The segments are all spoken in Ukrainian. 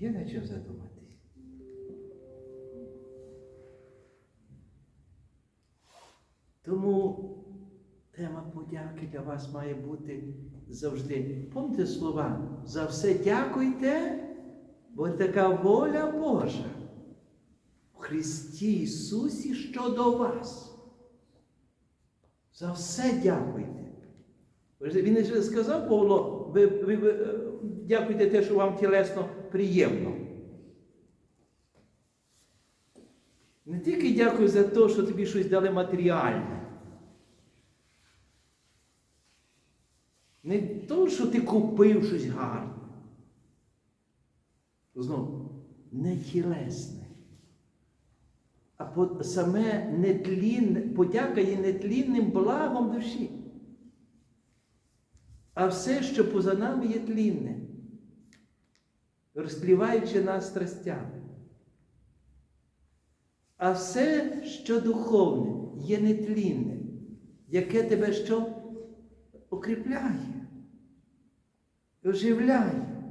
Є на чим задуматись. Тому тема подяки для вас має бути завжди. Помните слова, за все дякуйте, бо така воля Божа в Христі Ісусі щодо вас. За все дякуйте. Він сказав Павло, ви, ви, ви е, дякуйте те, що вам тілесно приємно. Не тільки дякую за те, що тобі щось дали матеріальне. Не то, що ти купив щось гарне. Знову, не тілесне. А саме нетлінне, подяка є нетлінним благом душі. А все, що поза нами є тлінне, розтліваючи нас страстями. А все, що духовне, є нетлінне, яке тебе що укріпляє, оживляє.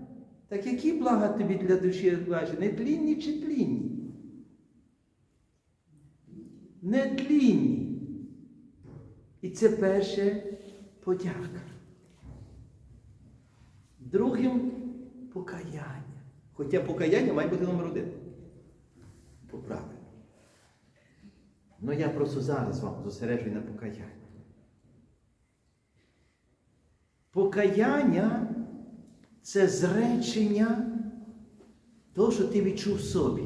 Так які блага тобі для душі бачить? Нетлінні чи тлінні? Нетлінні. І це перше подяка. Другим покаяння. Хоча покаяння має бути номер один. По. Ну я просто зараз вам зосереджую на покаянні. Покаяння це зречення того, що ти відчув собі.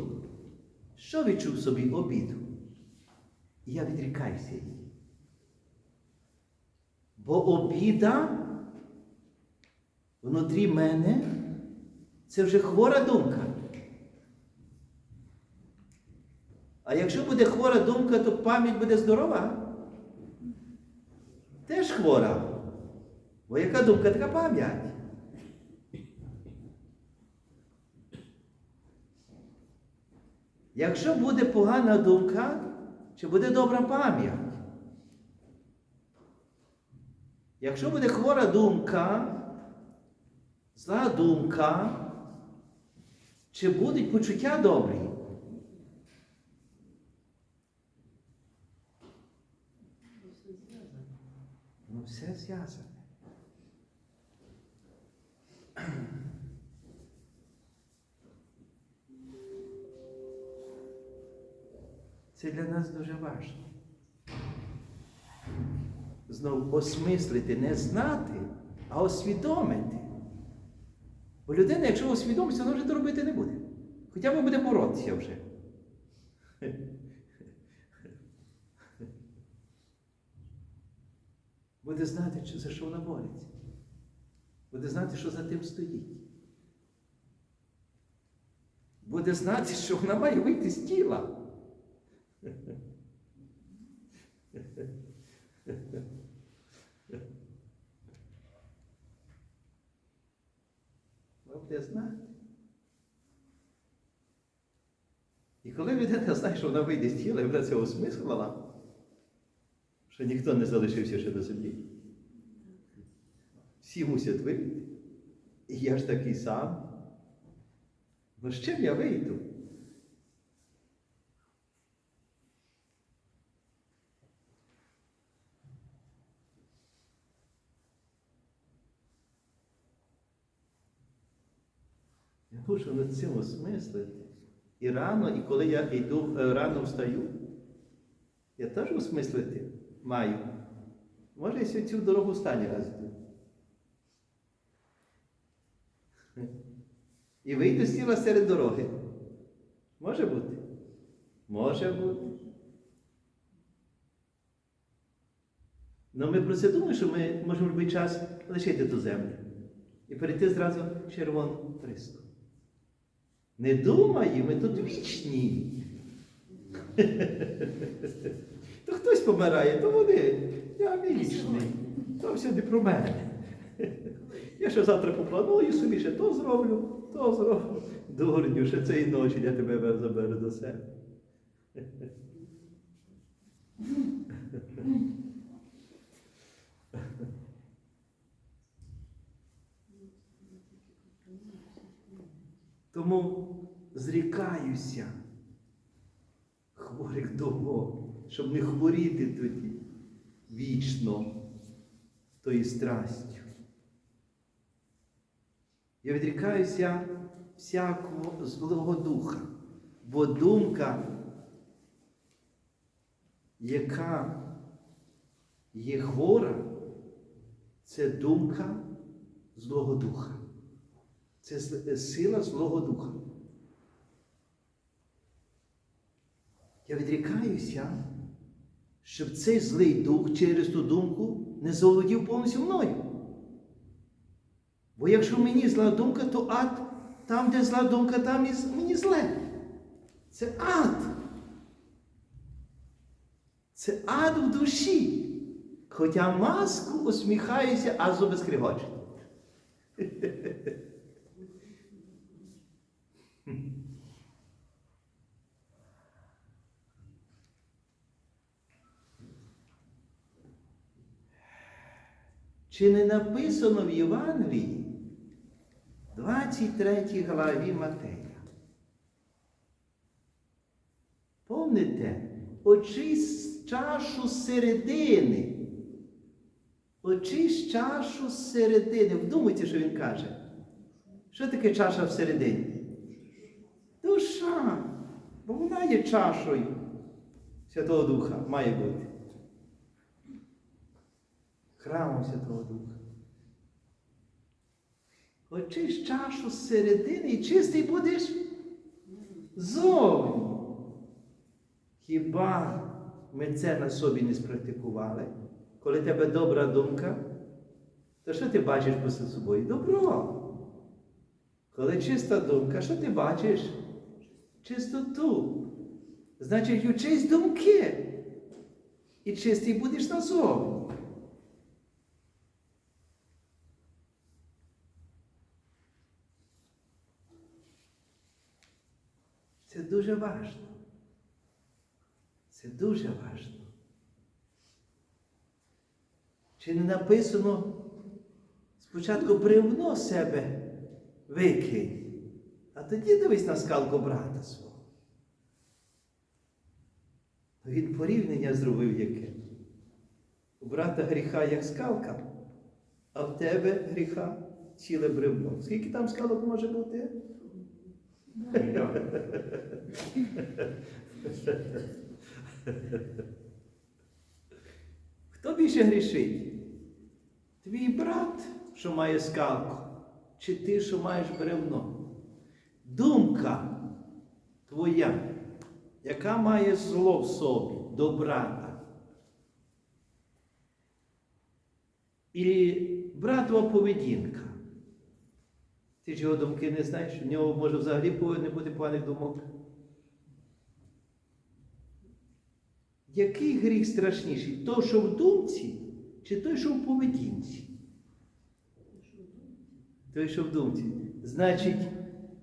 Що відчув собі? Обіду. І я відрікаюся її. Бо обіда внутрі мене це вже хвора думка. А якщо буде хвора думка, то пам'ять буде здорова. Теж хвора. Бо яка думка, така пам'ять. Якщо буде погана думка, чи буде добра пам'ять? Якщо буде хвора думка, зла думка, чи будуть почуття добрі? Ну, все зв'язане. Це для нас дуже важливо. Знову осмислити, не знати, а освідомити. Бо людина, якщо усвідомиться, вона вже то робити не буде. Хоча б буде боротися вже. Буде знати, за що вона бореться. Буде знати, що за тим стоїть. Буде знати, що вона має вийти з тіла. Вона буде знати. І коли людина знає, що вона вийде з тіла і вона це осмислила, що ніхто не залишився ще на землі. Всі мусять вийти. І я ж такий сам. Ну з чим я вийду? Я мушу над цим осмислити. І рано, і коли я йду, е, рано встаю, я теж осмислити маю. Може, я цю дорогу останній раз йду. І вийду з тіла серед дороги. Може бути? Може бути. Ну ми про це думаємо, що ми можемо будь-який час лишити ту землю і перейти зразу в червону приску. Не думай, ми тут вічні. То хтось помирає, то вони. Я вічний. То все не про мене. Я ще завтра попланую собі, ще то зроблю, то зроблю. Дурню, ще цієї ночі я тебе заберу до себе. Тому зрікаюся хворих думок, щоб не хворіти тоді вічно тою страстю. Я відрікаюся всякого злого духа, бо думка, яка є хвора, це думка злого духа. Це сила злого духа. Я відрікаюся, щоб цей злий дух через ту думку не заволодів повністю мною. Бо якщо мені зла думка, то ад, там, де зла думка, там і мені зле. Це ад. Це ад в душі. Хоча маску усміхаюся, а зуби скригочуть. Чи не написано в Євангелії 23 главі Матея? Помните, очись чашу середини. Очись чашу середини. Вдумайте, що він каже. Що таке чаша всередині? Душа. Бо вона є чашою Святого Духа, має бути. Храмом Святого Духа. Очись чашу з середини і чистий будеш зовні. Хіба ми це на собі не спрактикували? Коли тебе добра думка, то що ти бачиш посеред собою? Добро. Коли чиста думка, що ти бачиш? Чистоту. Значить, учись думки. І чистий будеш назовні. Це дуже важливо. Це дуже важливо. Чи не написано спочатку бревно себе викинь, а тоді дивись на скалку брата свого. Ну, Він порівняння зробив яке. У брата гріха як скалка, а в тебе гріха ціле бревно. Скільки там скалок може бути? Хто більше грішить? Твій брат, що має скалку, чи ти, що маєш бревно? Думка твоя, яка має зло в собі до брата. І братова поведінка. Ти ж його думки не знаєш, в нього може взагалі не бути поганих думок. Який гріх страшніший? Той, що в думці, чи той, що в поведінці? Той, що в думці. Значить,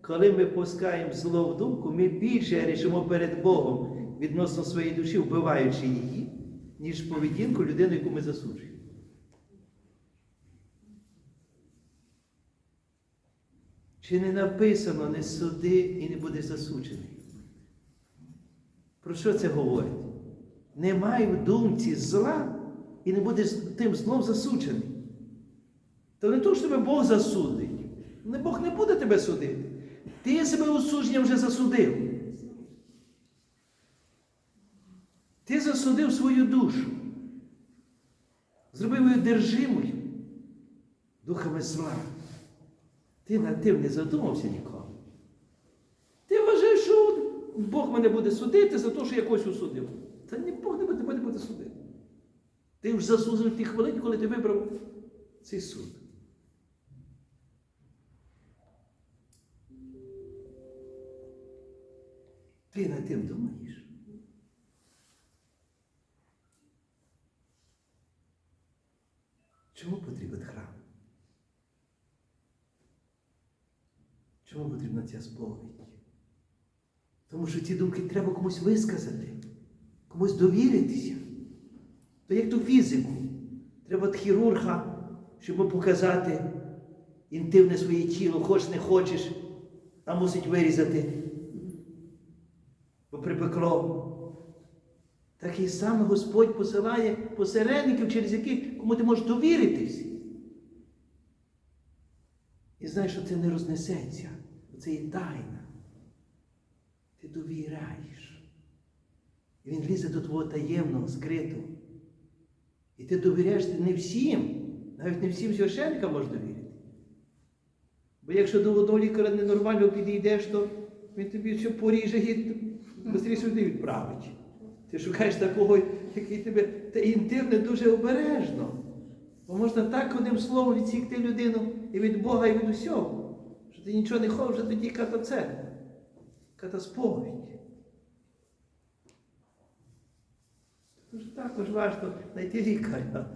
коли ми пускаємо зло в думку, ми більше рішимо перед Богом відносно своєї душі, вбиваючи її, ніж поведінку людини, яку ми засуджуємо. Чи не написано не суди і не буде засуджений? Про що це говорить? Немає в думці зла і не буде тим злом засуджений. То не то, що тебе Бог засудить. Бог не буде тебе судити. Ти себе осудженням вже засудив. Ти засудив свою душу. Зробив її держимою духами зла. Ти над тим не задумався ніколи. Ти вважаєш, що Бог мене буде судити за те, що я когось осудив. Та ні, Бог не буде тебе буде судити. Ти вже засудив ті хвилини, коли ти вибрав цей суд. Ти над тим думаєш. Чому потрібен храм? Чому потрібна ця сповідь? Тому що ці думки треба комусь висказати, комусь довіритися. То як ту фізику. Треба хірурга, щоб показати інтимне своє тіло, хочеш не хочеш, а мусить вирізати, бо припекло. Так і саме Господь посилає посередників, через яких кому ти можеш довіритись. І знаєш, що це не рознесеться, це є тайна. Ти довіряєш. І він лізе до твого таємного, скритого. І ти довіряєш не всім, навіть не всім священникам можеш довірити. Бо якщо до одного лікаря ненормально підійдеш, то він тобі все поріже і швидше сюди відправить. Ти шукаєш такого, який тебе та інтим не дуже обережно. Бо можна так одним словом відсікти людину і від Бога, і від усього. Що ти нічого не хочеш, вже тоді ката церква, ката сповідь. Тож також важко знайти лікаря.